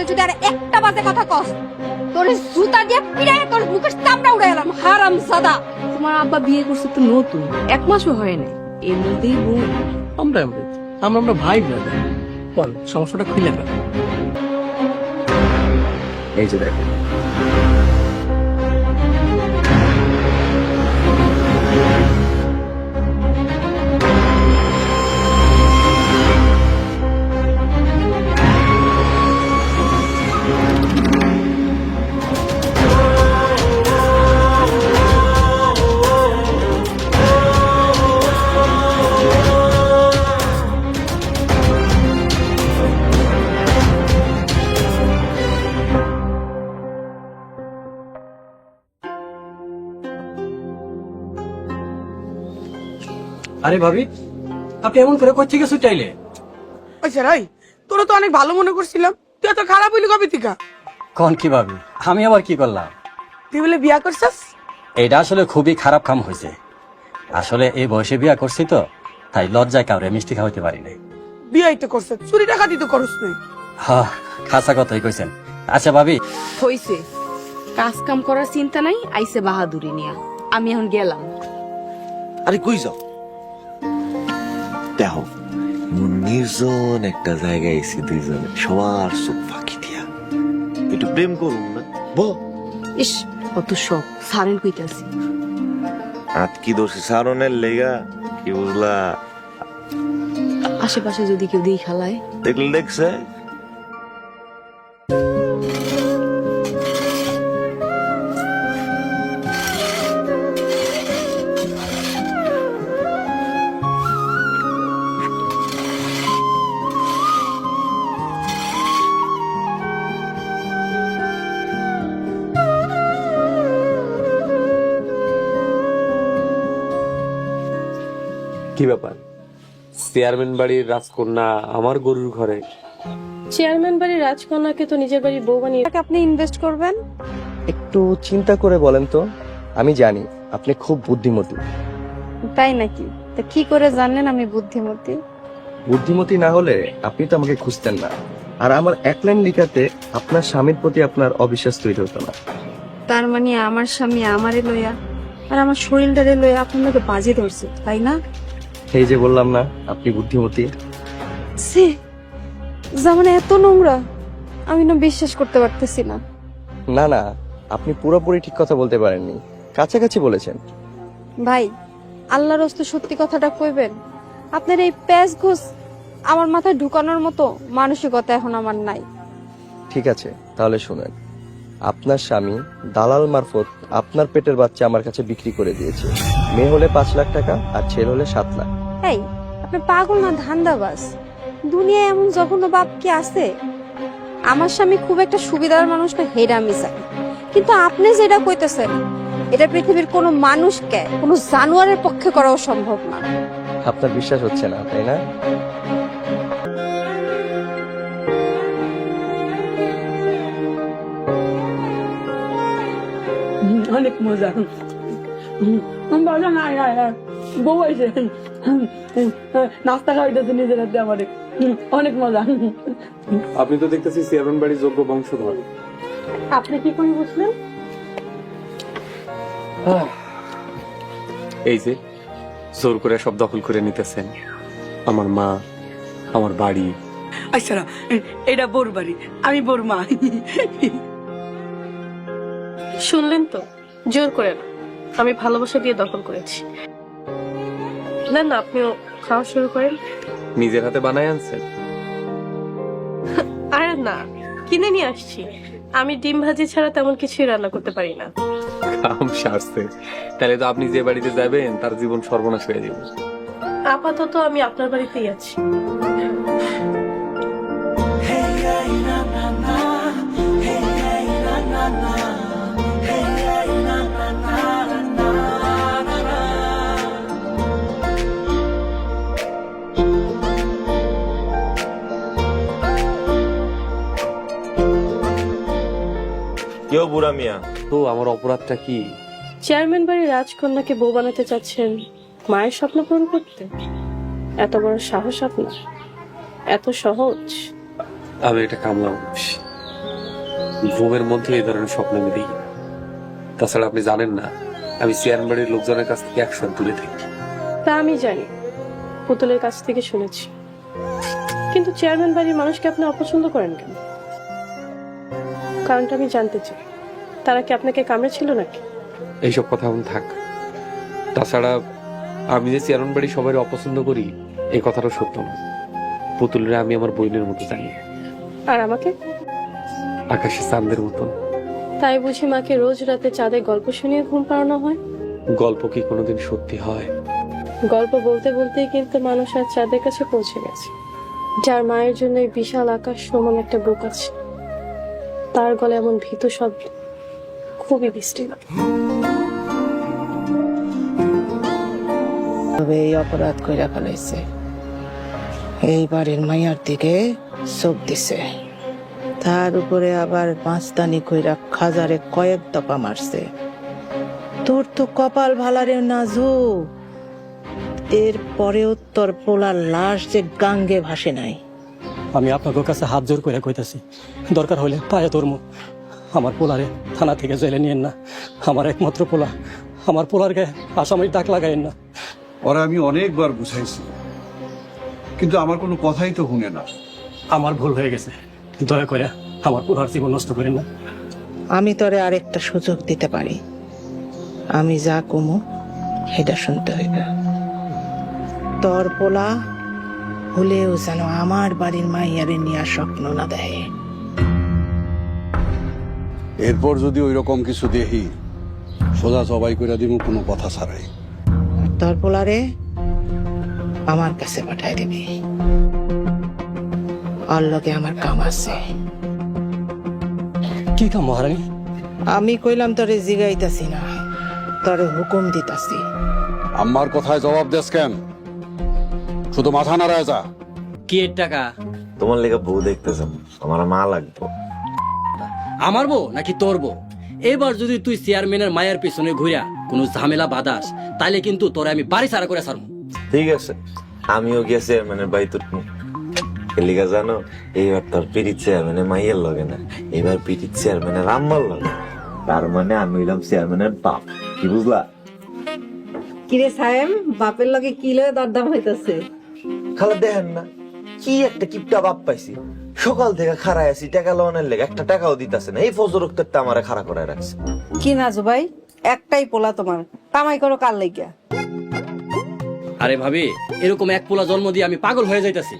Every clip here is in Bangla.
সম্বন্ধে যদি আর একটা বাজে কথা কস তোর জুতা দিয়ে পিড়ায় তোর মুখের চামড়া উড়ে এলাম হারাম সাদা। তোমার আব্বা বিয়ে করছে তো নতুন এক মাসও হয় না এর মধ্যেই বউ। আমরা আমরা আমরা আমরা ভাই ব্রাদার বল সমস্যাটা খুলে ফেল এই যে দেখো আরে ভাবি আপনি এমন করে কোথা থেকে ছুটাইলে আচ্ছা রাই তোরা তো অনেক ভালো মনে করছিলাম তুই এত খারাপ হইলি কবে থেকে? কোন কি ভাবি আমি আবার কি করলাম? তুই বলে বিয়া করছিস? এটা আসলে খুবই খারাপ কাম হয়েছে। আসলে এই বয়সে বিয়া করছি তো তাই লজ্জায় কাউরে মিষ্টি খাওয়াতে পারি নাই। বিয়াই তো করছিস চুরি টাকাতি তো করস নাই। হা খাসা কথাই কইছেন। আচ্ছা ভাবি হইছে কাজ কাম করার চিন্তা নাই আইসে বাহাদুরি নিয়া। আমি এখন গেলাম। আরে কই যাও? দেখো নির্জন একটা জায়গায় এসে দুইজনে সবার চোখ ফাঁকি দিয়া। একটু প্রেম করুন না। বো। ইস কত শখ সারেন কইতাছি। আত কি দোষী? সারনের লেগা কি বুঝলা? আশেপাশে যদি কেউ দিয়ে খেলায় দেখলে দেখছে। কি ব্যাপার? চেয়ারম্যান বাড়ির রাজকন্যা আমার গরুর ঘরে। চেয়ারম্যান বাড়ির রাজকন্যাকে তো নিজের বাড়ির বউ বানিয়ে আপনি ইনভেস্ট করবেন? একটু চিন্তা করে বলেন তো। আমি জানি আপনি খুব বুদ্ধিমতী। তাই নাকি? তা কি করে জানলেন আমি বুদ্ধিমতী? বুদ্ধিমতী না হলে আপনি তো আমাকে খুঁজতেন না। আর আমার এক লাইন লিখাতে আপনার স্বামীর প্রতি আপনার অবিশ্বাস তৈরি হতো না। তার মানে আমার স্বামী আমারে লইয়া আর আমার শরীরটারে লইয়া আপনাকে বাজি ধরছে তাই না? এই যে বললাম না আপনি বুদ্ধিমতী। সে জামানে এত নোংরা আমি না বিশ্বাস করতে পারতেছি না। না না আপনি পুরোপুরি ঠিক কথা বলতে পারেননি। কাছাকাছি বলেছেন। ভাই আল্লাহর হস্তে সত্যি কথাটা কইবেন আপনার এই প্যাচ ঘুষ আমার মাথায় ঢুকানোর মতো মানসিকতা এখন আমার নাই। ঠিক আছে তাহলে শুনেন। আপনার স্বামী দালাল মারফত আপনার পেটের বাচ্চা আমার কাছে বিক্রি করে দিয়েছে। মেয়ে হলে পাঁচ লাখ টাকা আর ছেলে হলে সাত লাখ। এই আপনি পাগল না ধান্দাবাজ। দুনিয়ায় এমন জঘন্য বাপ কি আছে? আমার স্বামী খুব একটা সুবিধার মানুষ না হেডা মিশা কিন্তু আপনি যেটা কইতেছেন এটা পৃথিবীর কোনো মানুষকে কোনো জানোয়ারের পক্ষে করাও সম্ভব না। আপনার বিশ্বাস হচ্ছে না তাই না? অনেক মজা। বউ নাস্তা খাওয়াইতেছে নিজের হাতে আমারে অনেক মজা আপনি তো দেখতেছি চেয়ারম্যান বাড়ির যোগ্য বংশধর। আপনি কি করে বুঝলেন? এই যে জোর করে সব দখল করে নিতেছেন। আমার মা আমার বাড়ি। আচ্ছা এটা বোর বাড়ি আমি বোর মা। শুনলেন তো? জোর করে না। আমি ভালোবাসা দিয়ে দখল করেছি। না না আপনিও খাওয়া শুরু করেন। নিজের হাতে বানায় আনছেন? আরে না কিনে নিয়ে আসছি। আমি ডিম ভাজি ছাড়া তেমন কিছুই রান্না করতে পারি না। কাম সারছে। তাহলে তো আপনি যে বাড়িতে যাবেন তার জীবন সর্বনাশ হয়ে যাবে। আপাতত আমি আপনার বাড়িতেই আছি। কেউ বুড়া মিয়া। তো আমার অপরাধটা কি? চেয়ারম্যান বাড়ির রাজকন্যাকে বউ বানাতে চাচ্ছেন মায়ের স্বপ্ন পূরণ করতে? এত বড় সাহস আপনার? এত সহজ? আমি একটা কামলা মানুষ। ঘুমের মধ্যে এই ধরনের স্বপ্ন আমি দেখি না। তাছাড়া আপনি জানেন না আমি চেয়ারম্যান বাড়ির লোকজনের কাছ থেকে একশো দূরে থাকি। তা আমি জানি পুতুলের কাছ থেকে শুনেছি। কিন্তু চেয়ারম্যান বাড়ির মানুষকে আপনি অপছন্দ করেন কেন? কারণটা আমি জানতে চাই। তারা কি আপনাকে কামড়েছিল নাকি? এইসব কথা এখন থাক। তাছাড়া আমি যে চেয়ারম্যান বাড়ি সবাই অপছন্দ করি এই কথাটা সত্য না। পুতুলরা আমি আমার বইনের মতো জানি। আর আমাকে? আকাশে চাঁদের মতন। তাই বুঝি মাকে রোজ রাতে চাঁদে গল্প শুনিয়ে ঘুম পাড়ানো হয়? গল্প কি কোনোদিন সত্যি হয়? গল্প বলতে বলতেই কিন্তু মানুষ আর চাঁদের কাছে পৌঁছে গেছে। যার মায়ের জন্য এই বিশাল আকাশ সমান একটা বুক আছে। তার গলে এমন ভীত শব্দ খুবই বৃষ্টি তবে এই অপরাধ কইরা ফেলাইছে। এই বাড়ির মাইয়ার দিকে চোখ দিছে। তার উপরে আবার পাঁচদানি কইরা খাজারে কয়েক দপা মারছে। তোর তো কপাল ভালারে নাজু। এর পরেও তোর পোলার লাশ যে গাঙ্গে ভাসে নাই। আমি আপনাদের কাছে হাত জোর করে কইতাছি দরকার হলে পায়ে ধরমু। আমার পোলারে থানা থেকে জেলে নিয়েন না। আমার একমাত্র পোলা। আমার পোলার গায়ে আসামির ডাক লাগাইন না। ওরা আমি অনেকবার বুঝাইছি কিন্তু আমার কোনো কথাই তো শুনে না। আমার ভুল হয়ে গেছে। দয়া করে আমার পোলার জীবন নষ্ট করেন না। আমি তোরে আরেকটা সুযোগ দিতে পারি। আমি যা কমু সেটা শুনতে হইবে। তোর পোলা হলেও যেন আমার বাড়ির মাইয়ারে নিয়ে স্বপ্ন না দেয় এরপর যদি ওই রকম কিছু দেখি সোজা সবাই করে দিব কোনো কথা ছাড়াই। তোর পোলারে আমার কাছে পাঠাই দিবি। লগে আমার কাম আছে। কি কাম মহারানী? আমি কইলাম তোরে জিগাইতাছি না তোরে হুকুম দিতাছি। আমার কথায় জবাব দেস কেন? শুধু মাথা নাড়ায় যা। কি এর টাকা? তোমার লেগে বউ দেখতেছেন আমার মা লাগবো। আমার বউ নাকি তোর বউ? এবার যদি তুই চেয়ারম্যানের মায়ের পিছনে ঘুরা কোনো ঝামেলা বাদাস তাইলে কিন্তু তোরে আমি বাড়ি সারা করে সারমু ঠিক আছে। আমিও গিয়ে চেয়ারম্যানের বাড়ি তো এলিগা জানো এইবার তোর পিড়িত চেয়ারম্যানের মাইয়ের লগে না এবার পিড়িত চেয়ারম্যানের আম্মার লগে। তার মানে আমি হইলাম চেয়ারম্যানের বাপ। কি বুঝলা? কিরে সাহেব বাপের লগে কি লয়ে দরদাম হইতাছে? খালা দেখেন না কি একটা কিপটা বাপ পাইছি। সকাল থেকে খাড়াই আছি টাকা লোনের লেগে একটা টাকাও দিতেছে না। এই ফজর উক্তারটা আমারে খাড়া করে রাখছে। কি না ভাই? একটাই পোলা তোমার। কামাই করো কার লাইগা আরে ভাবি এরকম এক পোলা জন্ম দিয়ে আমি পাগল হয়ে যাইতাছি।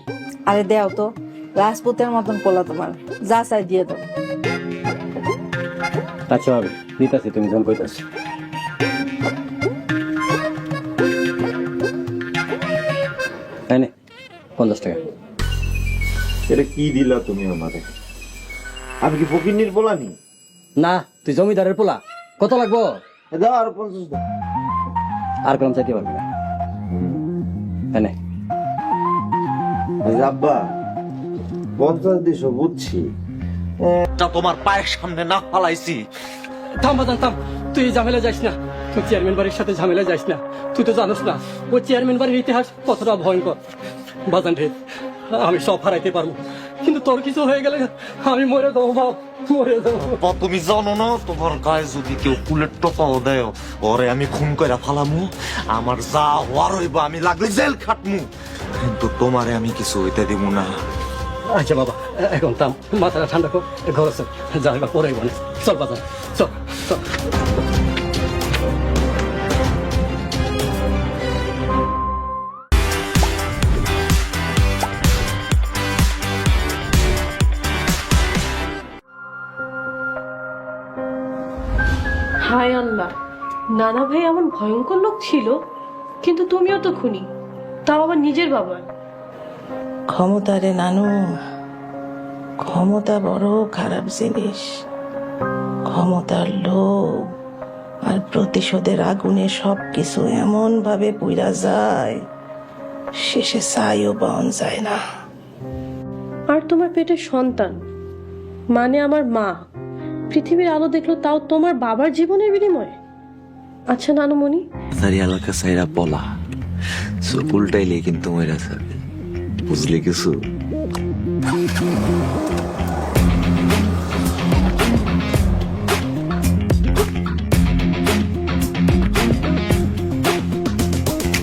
আরে দেও তো রাজপুতের মতন পোলা তোমার। যা চাই দিয়ে দাও। আচ্ছা ভাবি দিতাছি তুমি যখন কইতাছি। পঞ্চাশ টাকা। এটা কি দিলা তুমি আমারে? আমি কি ফকিন্নির বলানি না? তুই জমিদারের পোলা। কত লাগবো? দাও আর পঞ্চাশ আর কলম চাইতে পারবি না। তাই নে। আব্বা পঞ্চাশ দিশো বুঝছি। তা তোমার পায়ের সামনে না ফালাইছি। থাম থাম। তুই ঝামেলা যাইস না। তুই চেয়ারম্যান বাড়ির সাথে ঝামেলা যাইস না। তুই তো জানোস না ওই চেয়ারম্যান বাড়ির ইতিহাস কতটা ভয়ঙ্কর। বাজান রে আমি সব হারাইতে পারব। কিন্তু তোর কিছু হয়ে গেলে আমি মরে দেবো বাপ মরে দেবো তুমি জানো না তোমার গায়ে যদি কেউ কুলের টোপাও দেয় ওরে আমি খুন করে ফালামু। আমার যা হওয়ার হইব আমি লাগলে জেল খাটমু। কিন্তু তোমারে আমি কিছু হইতে দিব না। আচ্ছা বাবা এখন থাম মাথাটা ঠান্ডা কর ঘরে চল যা এবার পরে বলে চল বাজান চল চল। হায় আল্লাহ। নানা ভাই এমন ভয়ঙ্কর লোক ছিল কিন্তু তুমিও তো খুনি তাও আবার নিজের বাবার। ক্ষমতা রে নানু ক্ষমতা বড় খারাপ জিনিস। ক্ষমতার লোভ আর প্রতিশোধের আগুনে সবকিছু এমন ভাবে পুইরা যায় শেষে চাইও বন যায় না। আর তোমার পেটে সন্তান মানে আমার মা পৃথিবীর আলো দেখল তাও তোমার বাবার জীবনের বিনিময়ে? আচ্ছা নানুমণি। সারি এলাকা সাইরা বলা। চোখ উল্টাইলে কিন্তু মরে বুঝলি কিছু?